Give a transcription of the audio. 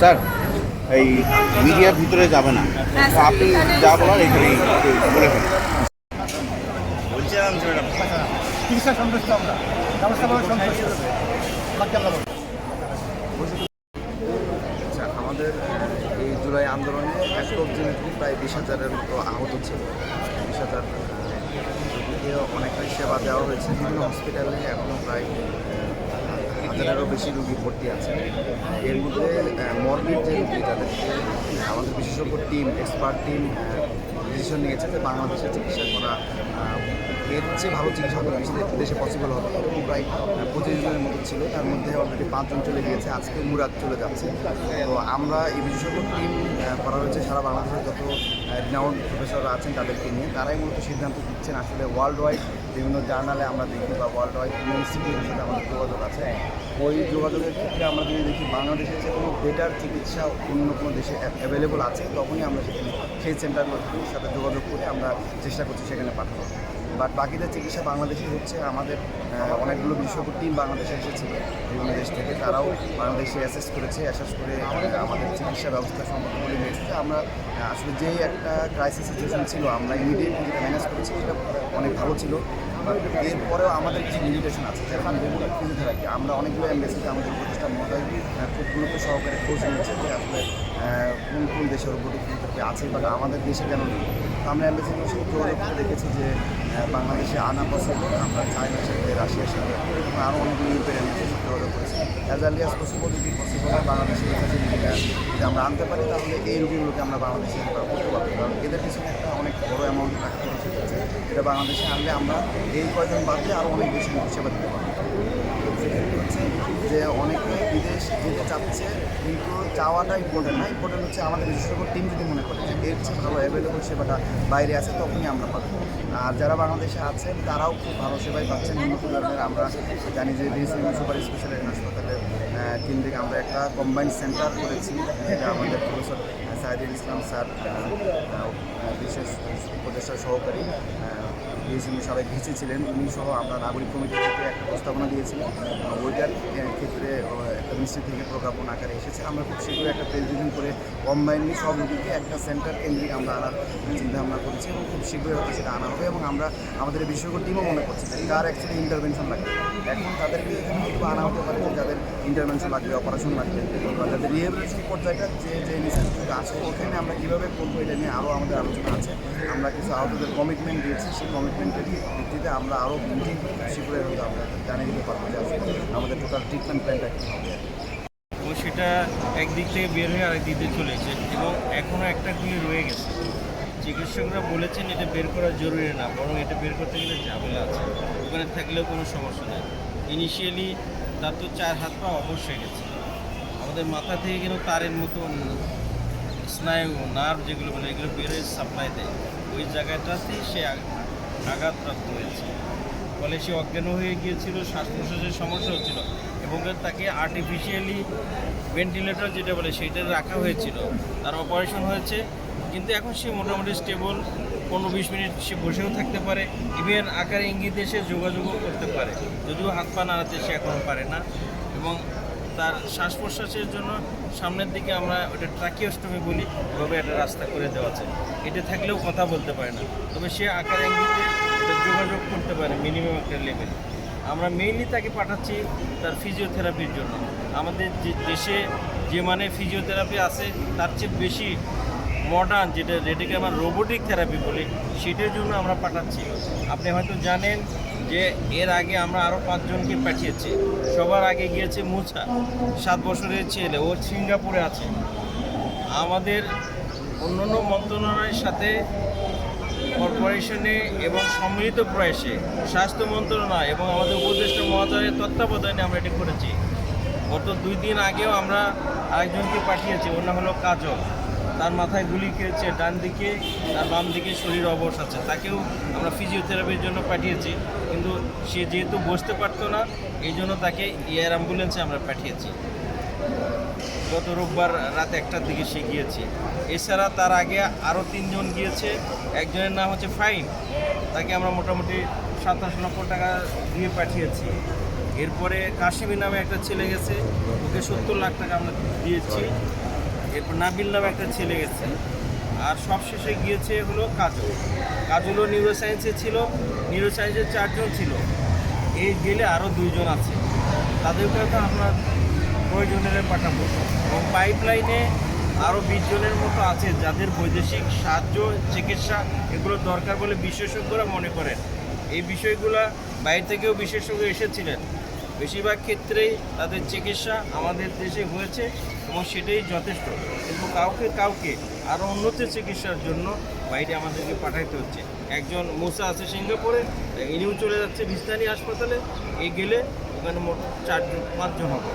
Sir এই মিডিয়ার ভিতরে যাবে না। আপনি যা বলার এখানে বলে ফেলুন। বলছিলাম চিকিৎসা সন্তুষ্ট আমরা। ব্যবস্থা করার সন্তুষ্ট বাকি আমরা বলব। আচ্ছা আমাদের এই জুলাই আন্দোলনে প্রায় বিশ হাজারের মতো আহত ছিল, বিশ হাজার রোগীকে অনেকটাই সেবা দেওয়া হয়েছে। বিভিন্ন হসপিটালে এখনও প্রায় হাজারেরও বেশি রুগী ভর্তি আছে। এর মধ্যে মরবিড যে রুগী তাদেরকে আমাদের বিশেষজ্ঞ টিম, এক্সপার্ট টিম ডিসিশন নিয়েছে যে বাংলাদেশে চিকিৎসা করা এর চেয়ে ভালো চিকিৎসা হয়তো দেশে- পসিবল হবে। প্রায় পঁচিশ জনের মতো ছিল। তার মধ্যে অলরেডি পাঁচজন চলে গিয়েছে। আজকে মুরাদ চলে যাচ্ছে। তো আমরা এই বিশেষজ্ঞ টিম করা হয়েছে। সারা বাংলাদেশের যত রিনাউন্ড প্রফেসররা আছেন তাদেরকে নিয়ে, তারাই মূলত সিদ্ধান্ত দিচ্ছেন আসলে ওয়ার্ল্ড ওয়াইড বিভিন্ন জার্নালে আমরা দেখি বা ওয়ার্ল্ড ওয়াইড ইউনিভার্সিটির সাথে আমাদের যোগাযোগ আছে। ওই যোগাযোগের ক্ষেত্রে আমরা যদি দেখি বাংলাদেশের যে কোনো বেটার চিকিৎসা অন্য কোনো দেশে অ্যাভেলেবল আছে, তখনই আমরা সেখানে সেই সেন্টারগুলোর সাথে যোগাযোগ করে আমরা চেষ্টা করছি সেখানে পাঠানো বাট বাকিদের চিকিৎসা বাংলাদেশে হচ্ছে। আমাদের অনেকগুলো বিশেষজ্ঞ টিম বাংলাদেশে এসেছিল বিভিন্ন দেশ থেকে তারাও বাংলাদেশে অ্যাসেস করেছে অ্যাসেস করে আমাদের চিকিৎসা ব্যবস্থা সম্পর্কে বলে দিয়েছে আমরা আসলে যেই একটা ক্রাইসিস সিচুয়েশন ছিল, আমরা ইমিডিয়েটলি যেটা ম্যানেজ করেছি, সেটা অনেক ভালো ছিল। এরপরেও আমাদের কিছু লিমিটেশন আছে যেমন রেগুলার ফিজিওথেরাপি আমরা অনেকগুলো এমবেসিতে আমাদের প্রতিষ্ঠান মহোদয় খুব গুরুত্ব সহকারে খোঁজ নিয়েছে যে আসলে কোন কোন দেশের ফিজিওথেরাপি আছে, বাট আমাদের দেশে কেন নেই? আমরা এমবেসির সাথে যোগাযোগ করে দেখেছি যে বাংলাদেশে আনা পসিবল আমরা চায়নার সাথে রাশিয়ার সাথে আরও অনেকগুলো ইউরোপের এমবেসির সাথে যোগাযোগ করেছি অ্যাজ আর্লি অ্যাজ পসিবল যদি পসিবল হয়, বাংলাদেশের কাছে যদি আমরা আনতে পারি, তাহলে এই রুগীগুলোকে আমরা বাংলাদেশে করতে পারব। কারণ এদের পিছনে একটা অনেক বড় অ্যামাউন্ট টাকা খরচ হচ্ছে এটা বাংলাদেশে আনলে আমরা এই কয়জন বাদ আরও অনেক বেশি সেবা দিতে পারব। যে অনেকে বিদেশ যেতে চাচ্ছে, কিন্তু যাওয়াটা ইম্পর্টেন্ট না। ইম্পর্টেন্ট হচ্ছে আমাদের বিশেষজ্ঞ টিম যদি মনে করে যে এর ভালো অ্যাভেলেবল সেবাটা বাইরে আছে, তখনই আমরা পাবো। আর যারা বাংলাদেশে আছেন, তারাও খুব ভালো সেবাই পাচ্ছেন। উন্নত ধরনের আমরা জানি যে বিএসএম সুপার স্পেশালিটি হাসপাতালের টিম থেকে আমরা একটা কম্বাইন্ড সেন্টার করেছি। যেটা আমাদের প্রফেসর সাইদুল ইসলাম স্যার বিশেষ উপদেষ্টা সহকারী বিএসএম সাবেক ভিসি ছিলেন উনি সহ আমরা নাগরিক কমিটি থেকে একটা প্রস্তাবনা দিয়েছিলাম। ওইটার ক্ষেত্রে একটা মিষ্টি থেকে প্রজ্ঞাপন আকারে এসেছে। আমরা খুব শীঘ্রই একটা প্রেস প্রেসিডেন্ট করে কম্বাইনলি সব রুগীকে একটা সেন্টার কেন্দ্রিক আমরা আনার চিন্তা ভাবনা করেছি এবং খুব শীঘ্রই হয়তো সেটা আনা হবে এবং আমরা আমাদের বিশেষজ্ঞ টিমও মনে করছি যে কার অ্যাকচুয়ালি ইন্টারভেনশন লাগবে। এখন তাদেরকে এখানে হয়তো আনা হতে পারে যাদের ইন্টারভেনশন লাগবে অপারেশন লাগবে। বা যাদের রিহেবিলিটেশন পর্যায়টা যে যে ইনস্টিটিউট আছে, ওখানে আমরা কীভাবে করব এটা নিয়ে আরও আমাদের আলোচনা আছে। আমরা কিছু আহতদের কমিটমেন্ট দিয়েছি, সেই কমিটমেন্টের ভিত্তিতে আমরা আরও মিটিং শীঘ্রই হয়তো আমরা জানিয়ে দিতে পারব যে আসলে আমাদের টোটাল ট্রিটমেন্ট প্ল্যানটা কী হবে। এবং সেটা একদিক থেকে বের হয়ে আরেক দিক দিয়ে চলেছে এবং এখনও একটা গুলি রয়ে গেছে। চিকিৎসকরা বলেছেন এটা বের করা জরুরি না বরং এটা বের করতে গেলে ঝামেলা আছে। ওখানে থাকলেও কোনো সমস্যা নেই। ইনিশিয়ালি তার তো চার হাত পা অবশ্যই গেছে। আমাদের মাথা থেকে কিন্তু তারের মতো স্নায়ু নার্ভ যেগুলো বলে এগুলো বেরোয় সাপ্লাই দেয়। ওই জায়গাটাতেই সে আঘাতপ্রাপ্ত হয়েছে। ফলে সে অজ্ঞান হয়ে গিয়েছিল শ্বাস প্রশ্বাসের সমস্যা হচ্ছিল এবং তাকে আর্টিফিশিয়ালি ভেন্টিলেটর যেটা বলে সেইটা রাখা হয়েছিল। তার অপারেশন হয়েছে, কিন্তু এখন সে মোটামুটি স্টেবল পনেরো বিশ মিনিট সে বসেও থাকতে পারে। ইভেন আকারে ইঙ্গিতে সে যোগাযোগও করতে পারে। যদিও হাত পা নাড়াতে সে এখনও পারে না। এবং তার শ্বাস প্রশ্বাসের জন্য সামনের দিকে আমরা ওটা ট্রাকিওস্টমি বলি ওভাবে একটা রাস্তা করে দেওয়া আছে। এটা থাকলেও কথা বলতে পারে না। তবে সে আকার ইঙ্গিতে যোগাযোগ করতে পারে মিনিমাম একটা লেভেল আমরা মেইনলি তাকে পাঠাচ্ছি তার ফিজিওথেরাপির জন্য। আমাদের যে দেশে যে মানে ফিজিওথেরাপি আছে, তার চেয়ে বেশি মডার্ন যেটা যেটাকে আমরা রোবোটিক থেরাপি বলি, সেটার জন্য আমরা পাঠাচ্ছি। আপনি হয়তো জানেন যে এর আগে আমরা আরও পাঁচজনকে পাঠিয়েছি। সবার আগে গিয়েছে মুছা, সাত বছরের ছেলে, ও সিঙ্গাপুরে আছে। আমাদের অন্যান্য মন্ত্রণালয়ের সাথে কর্পোরেশনে এবং সম্মিলিত প্রয়াসে, স্বাস্থ্য মন্ত্রণালয় এবং আমাদের উপদেষ্টা মহোদয়ের তত্ত্বাবধানে আমরা এটি করেছি। গত দুই দিন আগেও আমরা আরেকজনকে পাঠিয়েছি, ওর হলো কাজল। তার মাথায় গুলি খেয়েছে, ডান দিকে তার বাম দিকে শরীর অবশ আছে। তাকেও আমরা ফিজিওথেরাপির জন্য পাঠিয়েছি, কিন্তু সে যেহেতু বসতে পারতো না, এই জন্য তাকে এয়ার অ্যাম্বুলেন্সে আমরা পাঠিয়েছি। গত রোববার রাত একটার দিকে সে গিয়েছে। এছাড়া তার আগে আরও তিনজন গিয়েছে, একজনের নাম হচ্ছে ফাইন তাকে আমরা মোটামুটি সাতাশ লক্ষ টাকা দিয়ে পাঠিয়েছি। এরপরে কাশিমি নামে একটা ছেলে গেছে, ওকে সত্তর লাখ টাকা আমরা দিয়েছি। এরপর নাবিল নামে একটা ছেলে গেছে। আর সবশেষে গিয়েছে হলো কাজল। কাজলও নিউরো সায়েন্সে ছিল নিউরো সায়েন্সের চারজন ছিল। এই গেলে আরও দুইজন আছে। তাদেরকে তো আমরা প্রয়োজনের পাঠাবো। এবং পাইপ লাইনে আরও বিশ জনের মতো আছে, যাদের বৈদেশিক সাহায্য, চিকিৎসা এগুলো দরকার বলে বিশেষজ্ঞরা মনে করেন। এই বিষয়গুলো বাইরে থেকেও বিশেষজ্ঞ এসেছিলেন। বেশিরভাগ ক্ষেত্রেই তাদের চিকিৎসা আমাদের দেশে হয়েছে এবং সেটাই যথেষ্ট। কিন্তু কাউকে কাউকে আরও উন্নত চিকিৎসার জন্য বাইরে আমাদেরকে পাঠাইতে হচ্ছে। একজন মোসা আছে সিঙ্গাপুরে ইনিও চলে যাচ্ছে বিস্তানি হাসপাতালে। এ গেলে ওখানে মোট চারজন, পাঁচজন হবে।